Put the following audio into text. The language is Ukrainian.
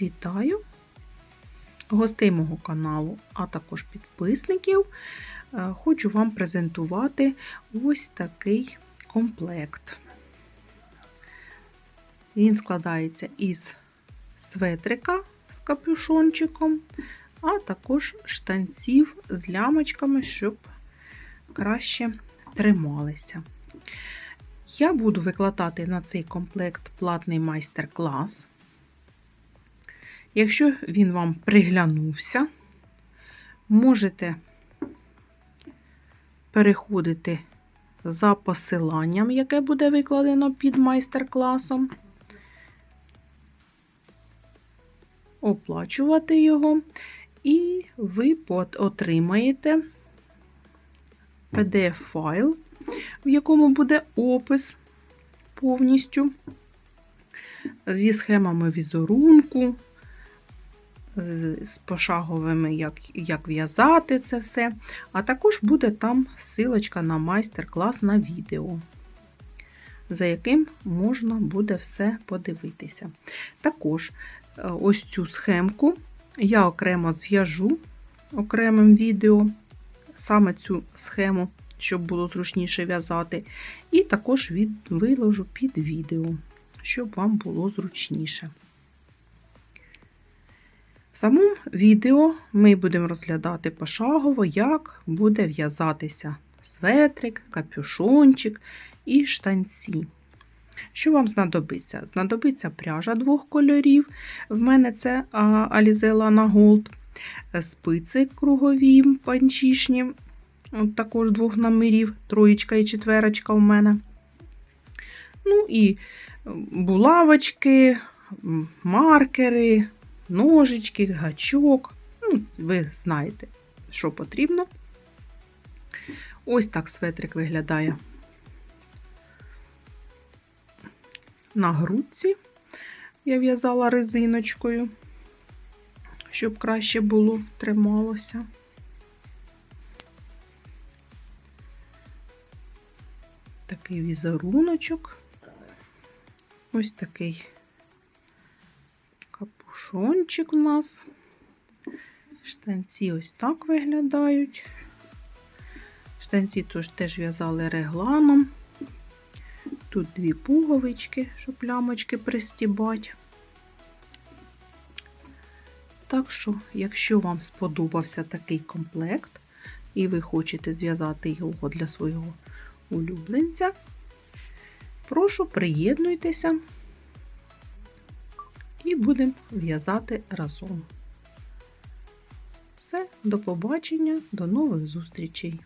Вітаю гостей мого каналу, а також підписників. Е, Хочу вам презентувати ось такий комплект. Він складається із светрика з капюшончиком, а також штанців з лямочками, щоб краще трималися. Я буду викладати на цей комплект платний майстер-клас. Якщо він вам приглянувся, можете переходити за посиланням, яке буде викладено під майстер-класом, оплачувати його, і ви отримаєте PDF-файл, в якому буде опис повністю зі схемами візерунку, з пошаговими, як як в'язати це все. А також буде там ссылочка на майстер-клас на відео, за яким можна буде все подивитися. Також ось цю схемку я окремо зв'яжу окремим відео, саме цю схему, щоб було зручніше в'язати, і також від, виложу під відео, щоб вам було зручніше. Самому відео ми будемо розглядати пошагово, як буде в'язатися светрик, капюшончик і штанці. Що вам знадобиться? Знадобиться пряжа двох кольорів. В мене це Alize Lana Gold, спиці кругові панчішні, також двох номерів, троєчка і четверочка в мене. Ну і булавочки, маркери ножички, гачок. Ну, Ви знаєте, що потрібно. Ось так светрик виглядає на грудці. Я в'язала резиночкою, щоб краще було трималося. Такий візеруночок. Ось такий капюшончик у нас. Штанці ось так виглядають. Штанці теж в'язали регланом. Тут дві пуговички, щоб плямочки пристібати. Так що, якщо вам сподобався такий комплект, і ви хочете зв'язати його для свого улюбленця, прошу приєднуйтеся і будемо в'язати разом. Все, до побачення, до нових зустрічей!